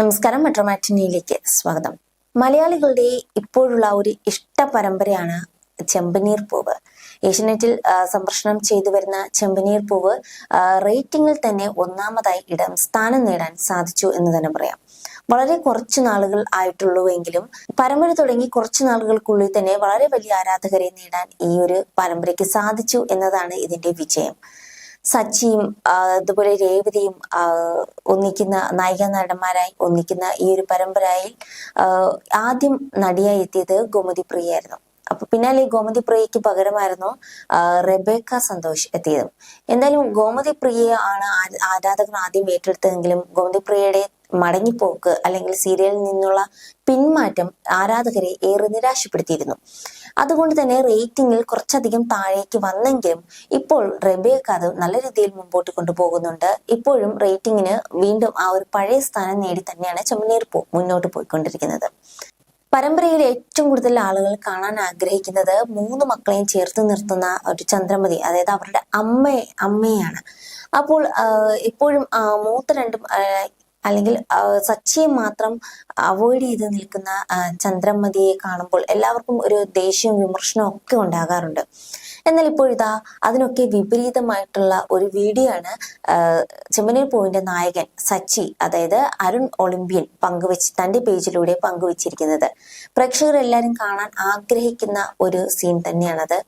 നമസ്കാരം മെട്രോമാറ്റിനിയിലേക്ക് സ്വാഗതം. മലയാളികളുടെ ഇപ്പോഴുള്ള ഒരു ഇഷ്ട പരമ്പരയാണ് ചെമ്പനീർ പൂവ്. ഏഷ്യനെറ്റിൽ സംപ്രഷണം ചെയ്തു വരുന്ന ചെമ്പനീർ പൂവ് റേറ്റിംഗിൽ തന്നെ ഒന്നാമതായി ഇടം സ്ഥാനം നേടാൻ സാധിച്ചു എന്ന് തന്നെ പറയാം. വളരെ കുറച്ചു നാളുകൾ ആയിട്ടുള്ളൂവെങ്കിലും പരമ്പര തുടങ്ങി കുറച്ചു നാളുകൾക്കുള്ളിൽ തന്നെ വളരെ വലിയ ആരാധകരെ നേടാൻ ഈ ഒരു പരമ്പരയ്ക്ക് സാധിച്ചു എന്നതാണ് ഇതിന്റെ വിജയം. സച്ചിയും അതുപോലെ രേവതിയും ഒന്നിക്കുന്ന നായിക നടന്മാരായി ഒന്നിക്കുന്ന ഈ ഒരു പരമ്പരയിൽ ആദ്യം നടിയായി എത്തിയത് ഗോമതി പ്രിയായിരുന്നു അപ്പൊ പിന്നാലെ ഗോമതി പ്രിയയ്ക്ക് പകരമായിരുന്നു റെബേക്ക സന്തോഷ് എത്തിയത്. എന്തായാലും ഗോമതി പ്രിയ ആണ് ആരാധകർ ആദ്യം ഏറ്റെടുത്തതെങ്കിലും ഗോമതി പ്രിയയുടെ മടങ്ങിപ്പോക്ക് അല്ലെങ്കിൽ സീരിയലിൽ നിന്നുള്ള പിന്മാറ്റം ആരാധകരെ ഏറെ നിരാശപ്പെടുത്തിയിരുന്നു. അതുകൊണ്ട് തന്നെ റേറ്റിംഗിൽ കുറച്ചധികം താഴേക്ക് വന്നെങ്കിലും ഇപ്പോൾ റെബേക്ക അത് നല്ല രീതിയിൽ മുമ്പോട്ട് കൊണ്ടുപോകുന്നുണ്ട്. ഇപ്പോഴും റേറ്റിംഗിന് വീണ്ടും ആ ഒരു പഴയ സ്ഥാനം നേടി തന്നെയാണ് ചെമ്മനീർ പോ മുന്നോട്ട് പോയിക്കൊണ്ടിരിക്കുന്നത്. പരമ്പരയിൽ ഏറ്റവും കൂടുതൽ ആളുകൾ കാണാൻ ആഗ്രഹിക്കുന്നത് മൂന്ന് മക്കളെയും ചേർത്ത് നിർത്തുന്ന ഒരു ചന്ദ്രമതി അതായത് അവരുടെ അമ്മ അമ്മയാണ് അപ്പോൾ ഇപ്പോഴും മൂത്ത രണ്ടും അല്ലെങ്കിൽ സച്ചിയെ മാത്രം അവോയ്ഡ് ചെയ്ത് നിൽക്കുന്ന ചന്ദ്രമതിയെ കാണുമ്പോൾ എല്ലാവർക്കും ഒരു ദേഷ്യവും വിമർശനവും ഒക്കെ ഉണ്ടാകാറുണ്ട്. എന്നാൽ ഇപ്പോൾ ഇതാ അതിനൊക്കെ വിപരീതമായിട്ടുള്ള ഒരു വീഡിയോ ആണ് ചെമ്മനീർ പോയിന്റ് നായകൻ സച്ചി അതായത് അരുൺ ഒളിമ്പ്യൻ പങ്കുവെച്ച് തന്റെ പേജിലൂടെ പങ്കുവച്ചിരിക്കുന്നത്. പ്രേക്ഷകർ എല്ലാവരും കാണാൻ ആഗ്രഹിക്കുന്ന ഒരു സീൻ തന്നെയാണത്.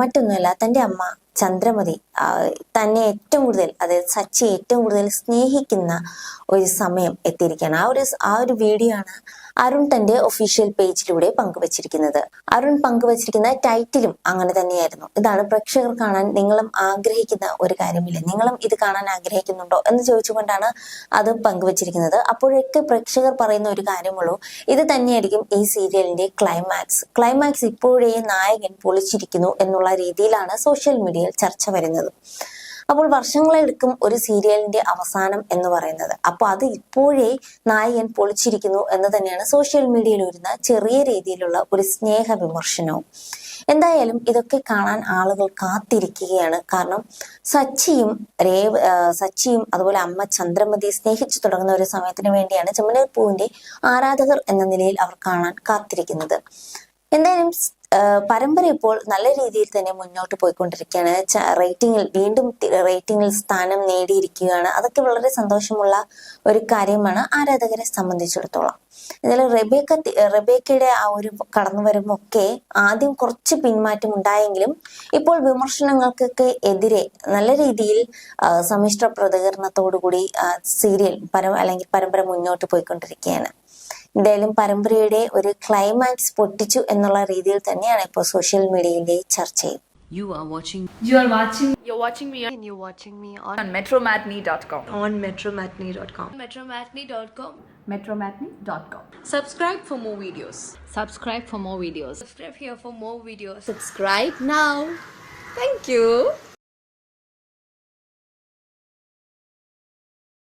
മറ്റൊന്നുമല്ല തന്റെ അമ്മ ചന്ദ്രമതി തന്നെ ഏറ്റവും കൂടുതൽ അതായത് സച്ചി ഏറ്റവും കൂടുതൽ സ്നേഹിക്കുന്ന ഒരു സമയം എത്തിയിരിക്കുകയാണ്. ആ ഒരു ആ ഒരു വീഡിയോ ആണ് അരുൺ തന്റെ ഒഫീഷ്യൽ പേജിലൂടെ പങ്കുവച്ചിരിക്കുന്നത്. അരുൺ പങ്കുവച്ചിരിക്കുന്ന ടൈറ്റിലും അങ്ങനെ തന്നെയായിരുന്നു. ഇതാണ് പ്രേക്ഷകർ കാണാൻ നിങ്ങളും ആഗ്രഹിക്കുന്ന ഒരു കാര്യമില്ല? നിങ്ങളും ഇത് കാണാൻ ആഗ്രഹിക്കുന്നുണ്ടോ എന്ന് ചോദിച്ചുകൊണ്ടാണ് അത് പങ്കുവച്ചിരിക്കുന്നത്. അപ്പോഴൊക്കെ പ്രേക്ഷകർ പറയുന്ന ഒരു കാര്യമുള്ളൂ ഇത് തന്നെയായിരിക്കും ഈ സീരിയലിന്റെ ക്ലൈമാക്സ് ക്ലൈമാക്സ് ഇപ്പോഴേ നായകൻ പൊളിച്ചിരിക്കുന്നു എന്നുള്ള രീതിയിലാണ് സോഷ്യൽ മീഡിയയിൽ ചർച്ച വരുന്നത്. അപ്പോൾ വർഷങ്ങളെടുക്കും ഒരു സീരിയലിന്റെ അവസാനം എന്ന് പറയുന്നത്. അപ്പൊ അത് ഇപ്പോഴേ നായകൻ പൊളിച്ചിരിക്കുന്നു എന്ന് തന്നെയാണ് സോഷ്യൽ മീഡിയയിൽ വരുന്ന ചെറിയ രീതിയിലുള്ള ഒരു സ്നേഹ വിമർശനവും. എന്തായാലും ഇതൊക്കെ കാണാൻ ആളുകൾ കാത്തിരിക്കുകയാണ്. കാരണം സച്ചിയും രേവ് സച്ചിയും അതുപോലെ അമ്മ ചന്ദ്രമതി സ്നേഹിച്ചു തുടങ്ങുന്ന ഒരു സമയത്തിന് വേണ്ടിയാണ് ചെമ്മനീർ പൂവിന്റെ ആരാധകർ എന്ന നിലയിൽ അവർ കാണാൻ കാത്തിരിക്കുന്നത്. എന്തായാലും പരമ്പര ഇപ്പോൾ നല്ല രീതിയിൽ തന്നെ മുന്നോട്ട് പോയിക്കൊണ്ടിരിക്കുകയാണ്. റേറ്റിംഗിൽ വീണ്ടും റേറ്റിംഗിൽ സ്ഥാനം നേടിയിരിക്കുകയാണ്. അതൊക്കെ വളരെ സന്തോഷമുള്ള ഒരു കാര്യമാണ്. ആരാധകരെ സംബന്ധിച്ചിടത്തോളം. എന്നാലും റബേക്ക റബേക്കയുടെ ആ ഒരു കടന്നുവരവൊക്കെ ആദ്യം കുറച്ച് പിന്മാറ്റം ഉണ്ടായെങ്കിലും ഇപ്പോൾ വിമർശനങ്ങൾക്കൊക്കെ എതിരെ നല്ല രീതിയിൽ സമ്മിശ്ര പ്രതികരണത്തോടുകൂടി സീരിയൽ പരം അല്ലെങ്കിൽ പരമ്പര മുന്നോട്ട് പോയിക്കൊണ്ടിരിക്കുകയാണ്. എന്തായാലും പരമ്പരയുടെ ഒരു ക്ലൈമാക്സ് പൊട്ടിച്ചു എന്നുള്ള രീതിയിൽ തന്നെയാണ് ഇപ്പോൾ സോഷ്യൽ മീഡിയയിലെ ചർച്ചയും You are watching You are watching You're watching me and you're watching me on, on metromatney.com. on metromatney.com. metromatney.com. Metromatney.com. Subscribe for more videos. subscribe for more videos. Subscribe here for more videos. Subscribe now. Thank you.